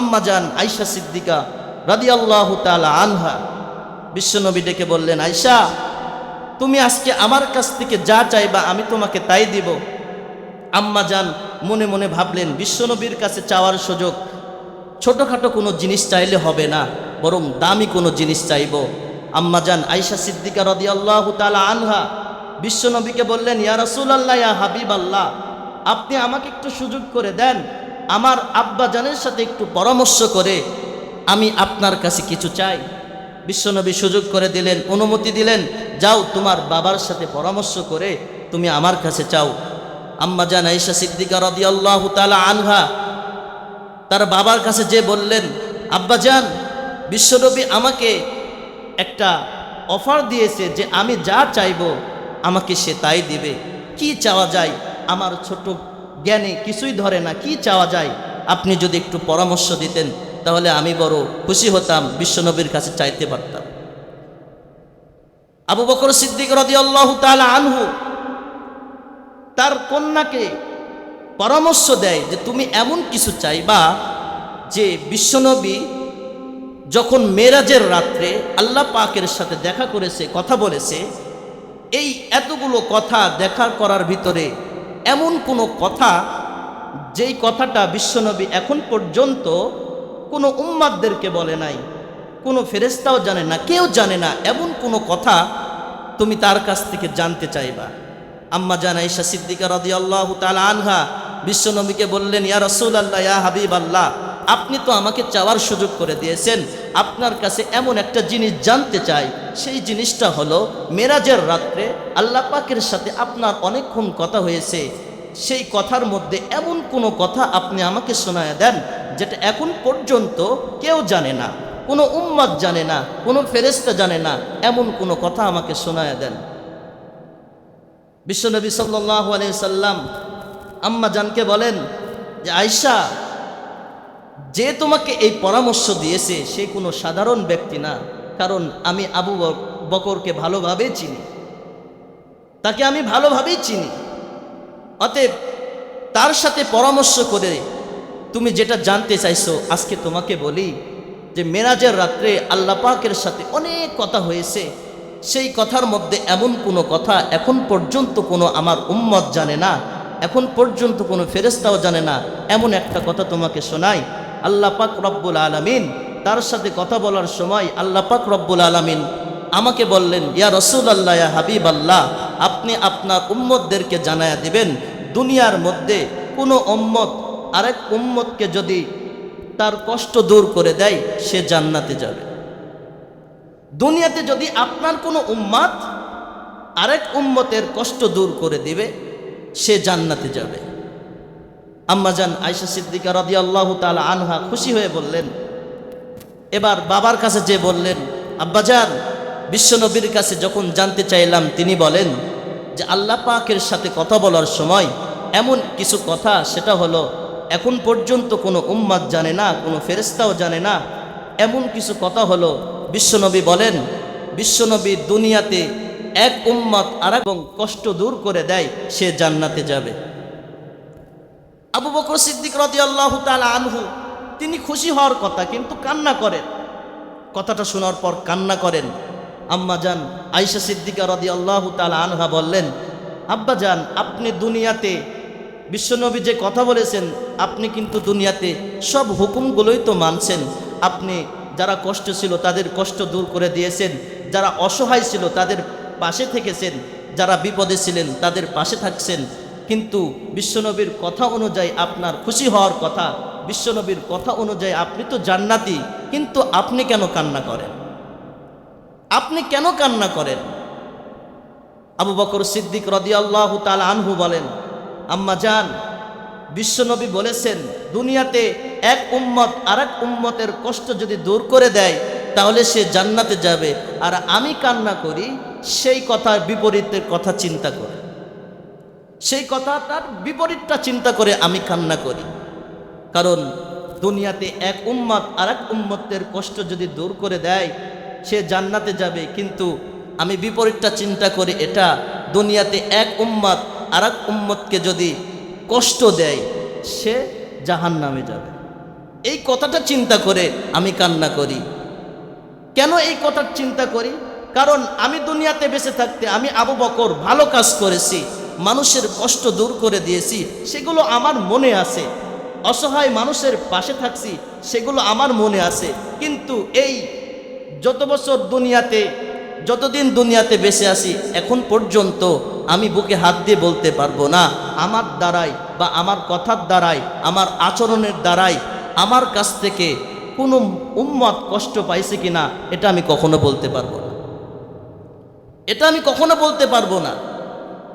আম্মা যান আয়সা সিদ্দিকা রাদিয়াল্লাহু তাআলা আনহা। বিশ্বনবী ডেকে বললেন আয়সা তুমি আজকে আমার কাছ থেকে যা চাইবা আমি তোমাকে তাই দিব। আম্মা যান মনে মনে ভাবলেন, বিশ্বনবীর কাছে চাওয়ার সুযোগ ছোটোখাটো কোনো জিনিস চাইলে হবে না, বরং দামি কোনো জিনিস চাইব। আম্মা যান আয়সা সিদ্দিকা রদি আল্লাহ তালা আনহা বিশ্বনবীকে বললেন, ইয়া রসুল আল্লাহ হাবিব আল্লাহ আপনি আমাকে একটু সুযোগ করে দেন আমার আব্বা জানের সাথে একটু পরামর্শ করে আমি আপনার কাছে কিছু চাই। বিশ্বনবী সুযোগ করে দিলেন, অনুমতি দিলেন, যাও তোমার বাবার সাথে পরামর্শ করে তুমি আমার কাছে চাও। আম্মা জান আয়েশা সিদ্দিকা রাদিয়াল্লাহু তাআলা আনহা তার বাবার কাছে যে বললেন আব্বাজান বিশ্বনবী আমাকে একটা অফার দিয়েছে যে আমি যা চাইব আমাকে সে তাই দিবে। কি চাওয়া যায়? আমার ছোট জ্ঞানে কিছুই ধরে না, কি চাওয়া যায়? আপনি যদি একটু পরামর্শ দিতেন, তাহলে আমি বড় খুশি হতাম, বিশ্বনবীর কাছে চাইতে পারতাম। আবু বকর সিদ্দিক রাদিয়াল্লাহু তাআলা আনহু তার কন্যাকে পরামর্শ দেয় যে, তুমি এমন কিছু চাইবা যে বিশ্বনবী যখন মেরাজের রাত্রে আল্লাহ পাকের সাথে দেখা করেছে, কথা বলেছে, এই এতগুলো কথা দেখা করার ভিতরে এমন কোনো কথা, যেই কথাটা বিশ্বনবী এখন পর্যন্ত কোনো উম্মাদদেরকে বলে নাই, কোনো ফেরেস্তাও জানে না, কেউ জানে না, এমন কোনো কথা তুমি তার কাছ থেকে জানতে চাইবা। আম্মা জানা ঈশা সিদ্দিকা রদি আল্লাহ আনহা বিশ্বনবীকে বললেন, ইয়া রসুল আল্লাহ ইয়া হাবিব আল্লাহ আপনি তো আমাকে চাওয়ার সুযোগ করে দিয়েছেন। আপনার কাছে এমন একটা জিনিস জানতে চাই সেই জিনিসটা হলো, মেরাজের রাত্রে আল্লাহ পাকের সাথে আপনার অনেকক্ষণ কথা হয়েছে। সেই কথার মধ্যে এমন কোনো কথা আপনি আমাকে শোনায় দেন, যেটা এখন পর্যন্ত কেউ জানে না, কোনো উম্মাদ জানে না, কোনো ফেরেস্তা জানে না, এমন কোনো কথা আমাকে শোনায় দেন। বিশ্বনবী সাল্লাহ সাল্লাম আম্মা জানকে বলেন যে আয়সা যে তোমাকে এই পরামর্শ দিয়েছে সে কোনো সাধারণ ব্যক্তি না। কারণ আমি আবু বক- বকরকে ভালোভাবেই চিনি। তাকে আমি ভালোভাবেই চিনি। অতএব তার সাথে পরামর্শ করে তুমি যেটা জানতে চাইছো, আজকে তোমাকে বলি যে মেরাজের রাত্রে আল্লাহ পাকের সাথে অনেক কথা হয়েছে। সেই কথার মধ্যে এমন কোনো কথা এখন পর্যন্ত কোনো আমার উম্মত জানে না, এখন পর্যন্ত কোনো ফেরেস্তাও জানে না। এমন একটা কথা তোমাকে শোনাই। আল্লাহ পাক রব্বুল আলমিন তার সাথে কথা বলার সময় আল্লাহ পাক রব্বুল আলমিন আমাকে বললেন, ইয়া রসুল আল্লাহ হাবিব আল্লাহ আপনি আপনার উম্মতদেরকে জানায়া দিবেন, দুনিয়ার মধ্যে কোনো উম্মত, আরেক উম্মতকে যদি তার কষ্ট দূর করে দেয়, সে জান্নাতে যাবে। দুনিয়াতে যদি আপনার কোনো উম্মাদ আরেক উম্মতের কষ্ট দূর করে দিবে, সে জান্নাতে যাবে। আম্মাজান আয়সা সিদ্দিকা রদি আল্লাহ তালা আনহা খুশি হয়ে বললেন এবার বাবার কাছে যে বললেন আব্বাজান বিশ্বনবীর কাছে যখন জানতে চাইলাম, তিনি বলেন যে আল্লাহ পাকের সাথে কথা বলার সময় এমন কিছু কথা, সেটা হলো, এখন পর্যন্ত কোনো উম্মাদ জানে না, কোনো ফেরেস্তাও জানে না। এমন কিছু কথা হলো বিশ্বনবী বলেন বিশ্বনবী দুনিয়াতে এক উম্মাদ আর এবং কষ্ট দূর করে দেয়, সে জান্নাতে যাবে। আবু বকর সিদ্দিক রদি আল্লাহ তালা আনহু তিনি খুশি হওয়ার কথা, কিন্তু কান্না করেন। কথাটা শোনার পর কান্না করেন। আম্মা যান আইসা সিদ্দিকা রদি আল্লাহ আনহা বললেন, আব্বা যান আপনি দুনিয়াতে বিশ্বনবী যে কথা বলেছেন, আপনি কিন্তু দুনিয়াতে সব হুকুমগুলোই তো মানছেন। আপনি যারা কষ্ট ছিল তাদের কষ্ট দূর করে দিয়েছেন, যারা অসহায় ছিল তাদের পাশে থেকেছেন, যারা বিপদে ছিলেন তাদের পাশে থাকছেন। কিন্তু বিশ্বনবীর কথা অনুযায়ী আপনার খুশি হওয়ার কথা বিশ্বনবীর কথা অনুযায়ী আপনি তো জান্নাতি, কিন্তু আপনি কেন কান্না করেন? আপনি কেন কান্না করেন? আবু বকর সিদ্দিক রদিয়াল্লাহ তাল আনহু বলেন, আম্মা যান বিশ্বনবী বলেছেন, দুনিয়াতে এক উম্মত আর এক উম্মতের কষ্ট যদি দূর করে দেয়, তাহলে সে জান্নাতে যাবে। আর আমি কান্না করি, সেই কথার বিপরীতের কথা চিন্তা করে। সেই কথাটার বিপরীতটা চিন্তা করে আমি কান্না করি। কারণ দুনিয়াতে এক উম্মত আর এক উম্মতের কষ্ট যদি দূর করে দেয়, সে জান্নাতে যাবে। কিন্তু আমি বিপরীতটা চিন্তা করি, এটা দুনিয়াতে এক উম্মত আর এক উম্মতকে যদি কষ্ট দেয়, সে জাহান নামে যাবে। এই কথাটা চিন্তা করে আমি কান্না করি। কেন এই কথার চিন্তা করি? কারণ আমি দুনিয়াতে বেঁচে থাকতে আমি আবু বকর ভালো কাজ করেছি, মানুষের কষ্ট দূর করে দিয়েছি, সেগুলো আমার মনে আছে। অসহায় মানুষের পাশে থাকছি, সেগুলো আমার মনে আছে। কিন্তু এই যত বছর দুনিয়াতে, যতদিন দুনিয়াতে বেঁচে আছি, এখন পর্যন্ত আমি বুকে হাত দিয়ে বলতে পারব না, আমার দ্বারাই বা আমার কথার দ্বারাই, আমার আচরণের দ্বারাই আমার কাছ থেকে কোনো উম্মত কষ্ট পাইছে কিনা, এটা আমি কখনো বলতে পারব না। এটা আমি কখনো বলতে পারব না।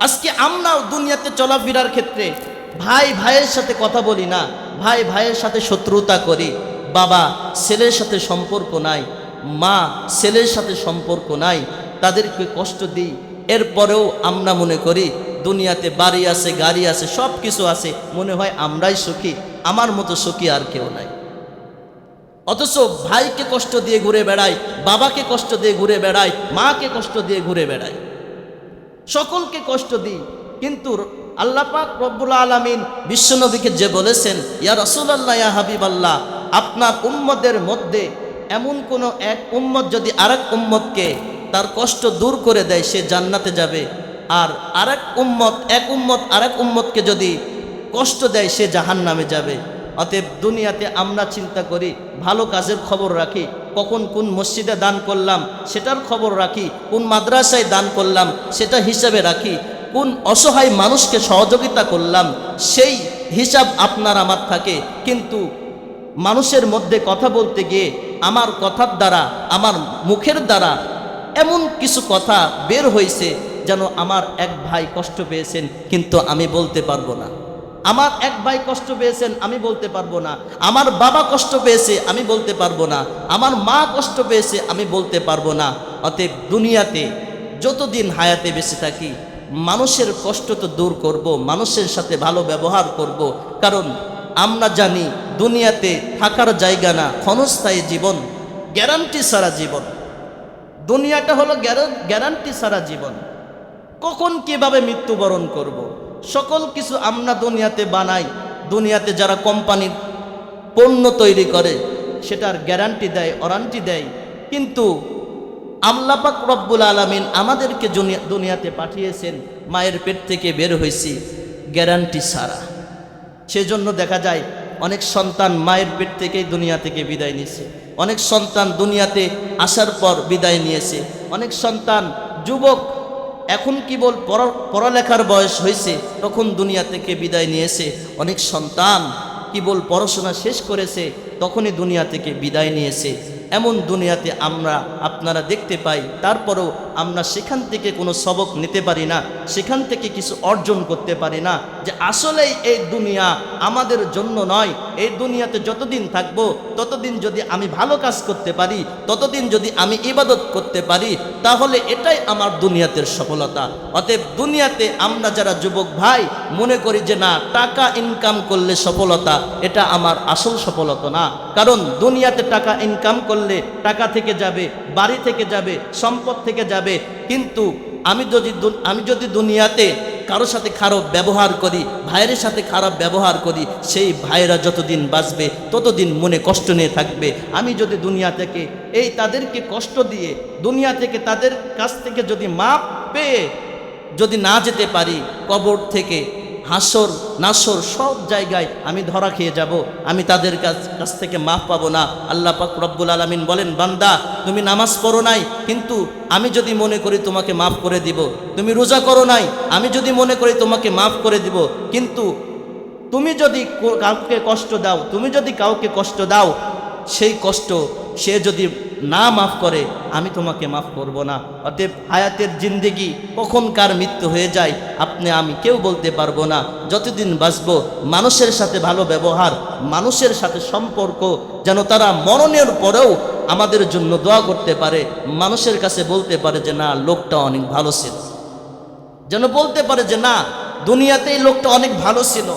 আজকে আমরাও দুনিয়াতে চলাফেরার ক্ষেত্রে ভাই ভাইয়ের সাথে কথা বলি না। ভাই ভাইয়ের সাথে শত্রুতা করি। বাবা, ছেলের সাথে সম্পর্ক নাই। মা, ছেলের সাথে সম্পর্ক নাই। তাদেরকে কষ্ট দিই। এরপরেও আমরা মনে করি, দুনিয়াতে বাড়ি আছে, গাড়ি আছে সব কিছু আছে। মনে হয় আমরাই সুখী। আমার মতো সুখী আর কেউ নাই। অথচ ভাইকে কষ্ট দিয়ে ঘুরে বেড়াই, বাবাকে কষ্ট দিয়ে ঘুরে বেড়াই, মাকে কষ্ট দিয়ে ঘুরে বেড়াই। সকলকে কষ্ট দিই, কিন্তু আল্লাহ পাক রব্বুল আলমিন বিশ্বনবীকে যে বলেছেন, ইয়া রসুলাল্লাহ, ইয়া হাবিব আল্লাহ আপনার উম্মদের মধ্যে এমন কোনো এক উম্মত যদি আরেক উম্মতকে তার কষ্ট দূর করে দেয়, সে জান্নাতে যাবে। আর আরেক উম্মত, এক উম্মত আরেক উম্মতকে যদি কষ্ট দেয়, সে জাহান নামে যাবে। অতএব দুনিয়াতে আমরা চিন্তা করি, ভালো কাজের খবর রাখি, কখন কোন মসজিদে দান করলাম, সেটার খবর রাখি, কোন মাদ্রাসায় দান করলাম, সেটা হিসাবে রাখি কোন অসহায় মানুষকে সহযোগিতা করলাম, সেই হিসাব আপনার আমার থাকে। কিন্তু মানুষের মধ্যে কথা বলতে গিয়ে আমার কথার দ্বারা, আমার মুখের দ্বারা এমন কিছু কথা বের হয়েছে যেন আমার এক ভাই কষ্ট পেয়েছেন, কিন্তু আমি বলতে পারব না। আমার এক ভাই কষ্ট পেয়েছেন, আমি বলতে পারব না। আমার বাবা কষ্ট পেয়েছে, আমি বলতে পারব না। আমার মা কষ্ট পেয়েছে, আমি বলতে পারব না। অতএব দুনিয়াতে যতদিন হায়াতে বেঁচে থাকি মানুষের কষ্ট তো দূর করব, মানুষের সাথে ভালো ব্যবহার করব। কারণ আমরা জানি দুনিয়াতে থাকার জায়গা না, ক্ষণস্থায়ী জীবন গ্যারান্টি সারা জীবন। দুনিয়াটা হলো গ্যারান্টি সারা জীবন। কখন কীভাবে মৃত্যুবরণ করব। সকল কিছু আমরা দুনিয়াতে বানাই, দুনিয়াতে যারা কোম্পানির পণ্য তৈরি করে, সেটার গ্যারান্টি দেয় ওয়ারান্টি দেয়। কিন্তু আল্লাপাক রব্বুল আলমিন আমাদেরকে দুনিয়াতে পাঠিয়েছেন, মায়ের পেট থেকে বের হয়েছি গ্যারান্টি ছাড়া। সেজন্য দেখা যায়, অনেক সন্তান মায়ের পেট থেকেই দুনিয়া থেকে বিদায় নিয়েছে। অনেক সন্তান দুনিয়াতে আসার পর বিদায় নিয়েছে। অনেক সন্তান, যুবক, এখন কি বল পড়ালেখার বয়স হয়েছে, তখন দুনিয়া থেকে বিদায় নিয়েছে। অনেক সন্তান, কি বল, পড়াশোনা শেষ করেছে, তখনই দুনিয়া থেকে বিদায় নিয়েছে। এমন দুনিয়াতে আমরা আপনারা দেখতে পাই তারপরেও আমরা সেখান থেকে কোনো সবক নিতে পারি না, সেখান থেকে কিছু অর্জন করতে পারি না যে আসলেই এই দুনিয়া আমাদের জন্য নয়। এই দুনিয়াতে যতদিন থাকব, ততদিন যদি আমি ভালো কাজ করতে পারি, ততদিন যদি আমি ইবাদত করতে পারি, তাহলে এটাই আমার দুনিয়াতের সফলতা। অতএব দুনিয়াতে আমরা যারা যুবক ভাই, মনে করি যে না, টাকা ইনকাম করলে সফলতা, এটা আমার আসল সফলতা না। কারণ দুনিয়াতে টাকা ইনকাম করলে টাকা থেকে যাবে, বাড়ি থেকে যাবে, সম্পদ থেকে যাবে কিন্তু আমি যদি আমি যদি দুনিয়াতে কারোর সাথে খারাপ ব্যবহার করি, ভাইয়ের সাথে খারাপ ব্যবহার করি, সেই ভাইয়েরা যতদিন বাঁচবে, ততদিন মনে কষ্ট নিয়ে থাকবে। আমি যদি দুনিয়া থেকে এই তাদেরকে কষ্ট দিয়ে, দুনিয়া থেকে তাদের কাছ থেকে যদি মাপ পেয়ে যদি না যেতে পারি, কবর থেকে হাসর, নাসর সব জায়গায় আমি ধরা খেয়ে যাব। আমি তাদের কাছ কাছ থেকে মাফ পাবো না। আল্লাহ পাক রব্বুল আলমিন বলেন, বান্দা, তুমি নামাজ পড়ো নাই, কিন্তু আমি যদি মনে করি তোমাকে মাফ করে দিব, তুমি রোজা করো নাই, আমি যদি মনে করি তোমাকে মাফ করে দিব, কিন্তু তুমি যদি কাউকে কষ্ট দাও, তুমি যদি কাউকে কষ্ট দাও, সেই কষ্ট সে যদি না মাফ করে, আমি তোমাকে মাফ করব না। অতএব হায়াতের জিন্দেগি কখন কার মৃত্যু হয়ে যায়, আপনি, আমি কেউ বলতে পারব না। যতদিন বাঁচব, মানুষের সাথে ভালো ব্যবহার, মানুষের সাথে সম্পর্ক, যেন তারা মরণের পরেও আমাদের জন্য দোয়া করতে পারে। মানুষের কাছে বলতে পারে যে, না, লোকটা অনেক ভালো ছিল। যেন বলতে পারে যে, না, দুনিয়াতেই লোকটা অনেক ভালো ছিল।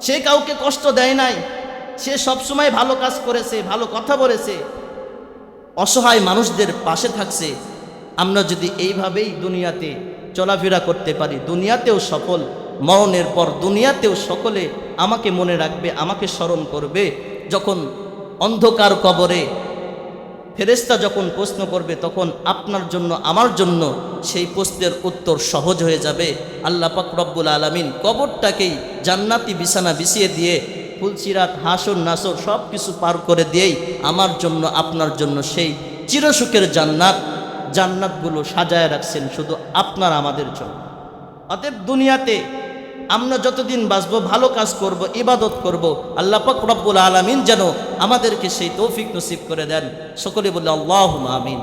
সে কাউকে কষ্ট দেয় নাই। সে সবসময় ভালো কাজ করেছে, ভালো কথা বলেছে। অসহায় মানুষদের পাশে থাকছে, আমরা যদি এইভাবেই দুনিয়াতে চলাফেরা করতে পারি, দুনিয়াতেও সফল, মরণের পর দুনিয়াতেও সকলে আমাকে মনে রাখবে, আমাকে স্মরণ করবে, যখন অন্ধকার কবরে ফেরেস্তা যখন প্রশ্ন করবে, তখন আপনার জন্য, আমার জন্য সেই প্রশ্নের উত্তর সহজ হয়ে যাবে। আল্লাহ পাক আলমিন কবরটাকেই জান্নাতি বিছানা বিছিয়ে দিয়ে ফুলসিরাত হাসর, নাসর সব কিছু পার করে দিয়েই আমার জন্য, আপনার জন্য সেই চিরসুখের জান্নাত, জান্নাতগুলো সাজায় রাখছেন শুধু আপনার আমাদের জন্য। অতএব দুনিয়াতে আমরা যতদিন বাঁচবো, ভালো কাজ করব, ইবাদত করব, আল্লাহ পাক রব্বুল আলমিন যেন আমাদেরকে সেই তৌফিক নসিব করে দেন। সকলে বলে আল্লাহ আমিন।